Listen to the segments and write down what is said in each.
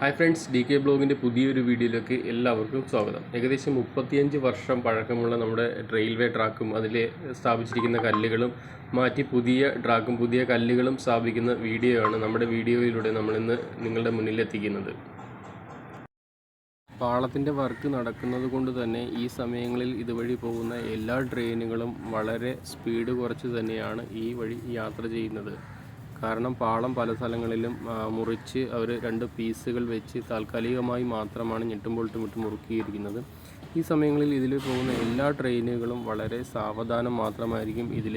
Hi friends D K ബ്ലോഗിന്റെ പുതിയൊരു വീഡിയോയിലേക്ക് എല്ലാവർക്കും സ്വാഗതം. ഏകദേശം മുപ്പത്തിയഞ്ച് വർഷം പഴക്കമുള്ള നമ്മുടെ റെയിൽവേ ട്രാക്കും അതിൽ സ്ഥാപിച്ചിരിക്കുന്ന കല്ലുകളും മാറ്റി പുതിയ ട്രാക്കും പുതിയ കല്ലുകളും സ്ഥാപിക്കുന്ന വീഡിയോ ആണ് നമ്മുടെ വീഡിയോയിലൂടെ നമ്മളിന്ന് നിങ്ങളുടെ മുന്നിൽ എത്തിക്കുന്നത്. പാളത്തിന്റെ വർക്ക് നടക്കുന്നത് കൊണ്ട് തന്നെ ഈ സമയങ്ങളിൽ ഇതുവഴി പോകുന്ന എല്ലാ ട്രെയിനുകളും വളരെ സ്പീഡ് കുറച്ച് തന്നെയാണ് ഈ വഴി യാത്ര ചെയ്യുന്നത്. കാരണം പാളം പല സ്ഥലങ്ങളിലും മുറിച്ച് അവർ രണ്ട് പീസുകൾ വെച്ച് താൽക്കാലികമായി മാത്രമാണ് ഞെട്ടും പൊളിട്ടും ഇട്ട് മുറുക്കിയിരിക്കുന്നത്. ഈ സമയങ്ങളിൽ ഇതിൽ പോകുന്ന എല്ലാ ട്രെയിനുകളും വളരെ സാവധാനം മാത്രമായിരിക്കും ഇതിൽ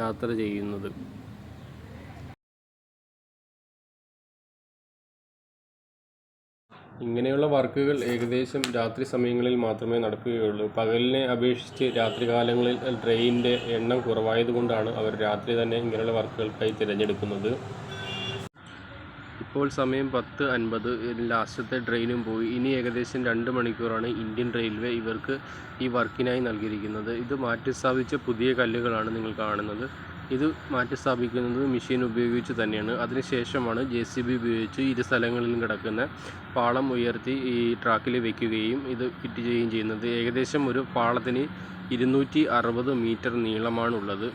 യാത്ര ചെയ്യുന്നത്. ഇങ്ങനെയുള്ള വർക്കുകൾ ഏകദേശം രാത്രി സമയങ്ങളിൽ മാത്രമേ നടക്കുകയുള്ളൂ. പകലിനെ അപേക്ഷിച്ച് രാത്രികാലങ്ങളിൽ ട്രെയിനിന്റെ എണ്ണം കുറവായതുകൊണ്ടാണ് അവർ രാത്രി തന്നെ ഇങ്ങനെയുള്ള വർക്കുകൾക്കായി തിരഞ്ഞെടുക്കുന്നത്. ഇപ്പോൾ സമയം പത്ത് അൻപത്. ലാസ്റ്റത്തെ ട്രെയിനും പോയി. ഇനി ഏകദേശം രണ്ട് മണിക്കൂറാണ് ഇന്ത്യൻ റെയിൽവേ ഇവർക്ക് ഈ വർക്കിനായി നൽകിയിരിക്കുന്നത്. ഇത് മാറ്റി സ്ഥാപിച്ച പുതിയ കല്ലുകളാണ് നിങ്ങൾ കാണുന്നത്. ഇത് മാറ്റി സ്ഥാപിക്കുന്നത് മെഷീൻ ഉപയോഗിച്ച് തന്നെയാണ്. അതിനുശേഷമാണ് ജെ സി ബി ഉപയോഗിച്ച് ഇരു സ്ഥലങ്ങളിലും കിടക്കുന്ന പാളം ഉയർത്തി ഈ ട്രാക്കിൽ വയ്ക്കുകയും ഇത് ഫിറ്റ് ചെയ്യുകയും ചെയ്യുന്നത്. ഏകദേശം ഒരു പാളത്തിന് ഇരുന്നൂറ്റി അറുപത് മീറ്റർ നീളമാണുള്ളത്.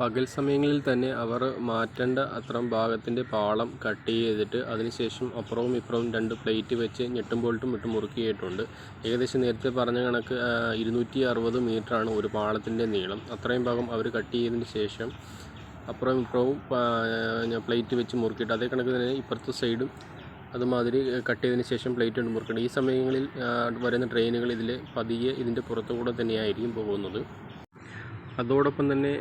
പകൽ സമയങ്ങളിൽ തന്നെ അവർ മാറ്റേണ്ട അത്രം ഭാഗത്തിന്റെ പാളം കട്ട് ചെയ്തിട്ട് അതിനുശേഷം അപ്പുറവും ഇപ്പുറവും രണ്ട് പ്ലേറ്റ് വെച്ച് ഞെട്ടും ബോൾട്ടും ഇട്ട് മുറുക്കിയിട്ടുണ്ട്. ഏകദേശം നേരത്തെ പറഞ്ഞ കണക്ക് ഇരുന്നൂറ്റി അറുപത് മീറ്ററാണ് ഒരു പാളത്തിന്റെ നീളം. അത്രയും ഭാഗം അവർ കട്ട് ചെയ്തതിന് ശേഷം അപ്പുറവും ഇപ്പുറവും പ്ലേറ്റ് വെച്ച് മുറുക്കിയിട്ട് അതേ കണക്ക് തന്നെ ഇപ്പുറത്തെ സൈഡും അതുമാതിരി കട്ട് ചെയ്തതിന് ശേഷം പ്ലേറ്റ് കൊണ്ട് മുറുക്കണം ഈ സമയങ്ങളിൽ വരുന്ന ട്രെയിനുകൾ ഇതിൽ പതിയെ ഇതിന്റെ പുറത്തുകൂടെ തന്നെയായിരിക്കും പോകുന്നത്. അതോടൊപ്പം തന്നെ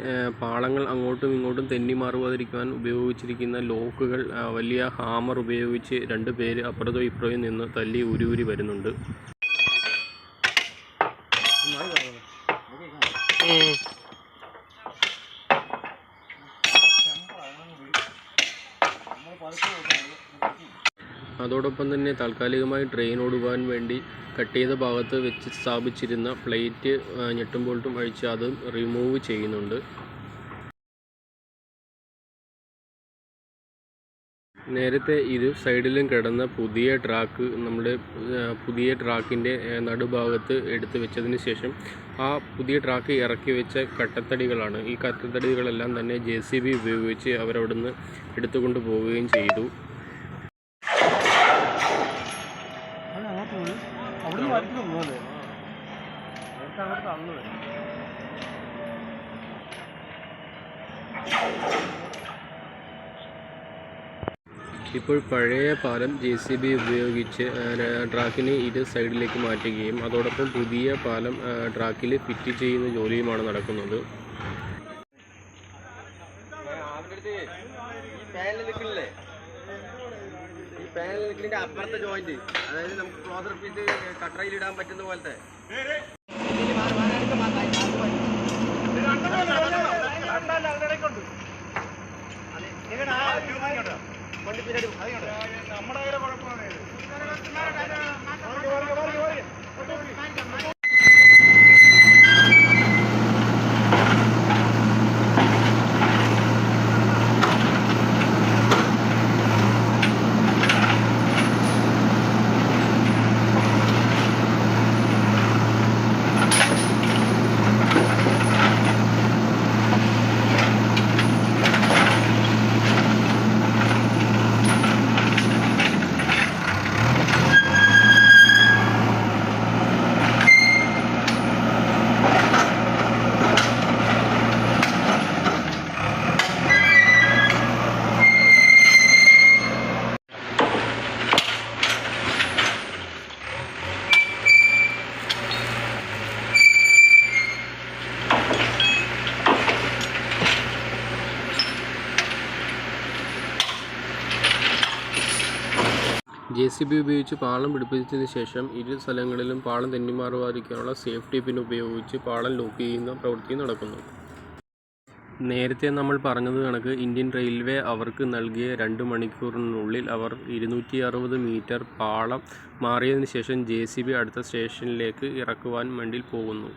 പാളങ്ങൾ അങ്ങോട്ടും ഇങ്ങോട്ടും തെന്നി മാറുവാതിരിക്കുവാൻ ഉപയോഗിച്ചിരിക്കുന്ന ലോക്കുകൾ വലിയ ഹാമർ ഉപയോഗിച്ച് രണ്ട് പേര് അപ്പുറത്തോ ഇപ്പുറയും നിന്ന് തല്ലി ഊരി ഊരി വരുന്നുണ്ട്. അതോടൊപ്പം തന്നെ താൽക്കാലികമായി ട്രെയിൻ ഓടുവാൻ വേണ്ടി കട്ട് ചെയ്ത ഭാഗത്ത് വെച്ച് സ്ഥാപിച്ചിരുന്ന പ്ലേറ്റ് ഞെട്ടും ബോൾട്ടും അഴിച്ച് അത് റിമൂവ് ചെയ്യുന്നുണ്ട്. നേരത്തെ ഇരു സൈഡിലും കിടന്ന പുതിയ ട്രാക്ക് നമ്മുടെ പുതിയ ട്രാക്കിന്റെ നടുഭാഗത്ത് എടുത്തു വെച്ചതിന് ശേഷം ആ പുതിയ ട്രാക്ക് ഇറക്കി വെച്ച കട്ടത്തടികളാണ്. ഈ കട്ടത്തടികളെല്ലാം തന്നെ ജെ സി ബി ഉപയോഗിച്ച് അവരവിടുന്ന് എടുത്തുകൊണ്ട് പോവുകയും ചെയ്തു. അങ്ങോട്ട് തന്നത്. ഇപ്പോൾ പഴയ പാലം ജെ സി ബി ഉപയോഗിച്ച് ട്രാക്കിന് ഇരു സൈഡിലേക്ക് മാറ്റുകയും അതോടൊപ്പം പുതിയ പാലം ട്രാക്കിൽ ഫിറ്റ് ചെയ്യുന്ന ജോലിയുമാണ് നടക്കുന്നത്. ഈ പാനൽ നിൽക്കണില്ലേ? ഈ പാനൽ നിൽക്കുന്നതിന്റെ അപ്പുറത്തെ ജോയിന്റ് അതായത് നമുക്ക് ക്ലോസർ പീസ് കട്ടറയിൽ ഇടാൻ പറ്റുന്ന പോലത്തെ. കൊണ്ട് പിന്നീട് ജെ സി ബി ഉപയോഗിച്ച് പാളം പിടിപ്പിച്ചതിന് ശേഷം ഇരു സ്ഥലങ്ങളിലും പാളം തെന്നിമാറുവാതിരിക്കാനുള്ള സേഫ്റ്റി പിൻ ഉപയോഗിച്ച് പാളം ലോക്ക് ചെയ്യുന്ന പ്രവൃത്തി നടക്കുന്നു. നേരത്തെ നമ്മൾ പറഞ്ഞത് കണക്ക് ഇന്ത്യൻ റെയിൽവേ അവർക്ക് നൽകിയ രണ്ട് മണിക്കൂറിനുള്ളിൽ അവർ ഇരുന്നൂറ്റി അറുപത് മീറ്റർ പാളം മാറിയതിന് ശേഷം ജെ സി ബി അടുത്ത സ്റ്റേഷനിലേക്ക് ഇറക്കുവാൻ വേണ്ടി പോകുന്നു.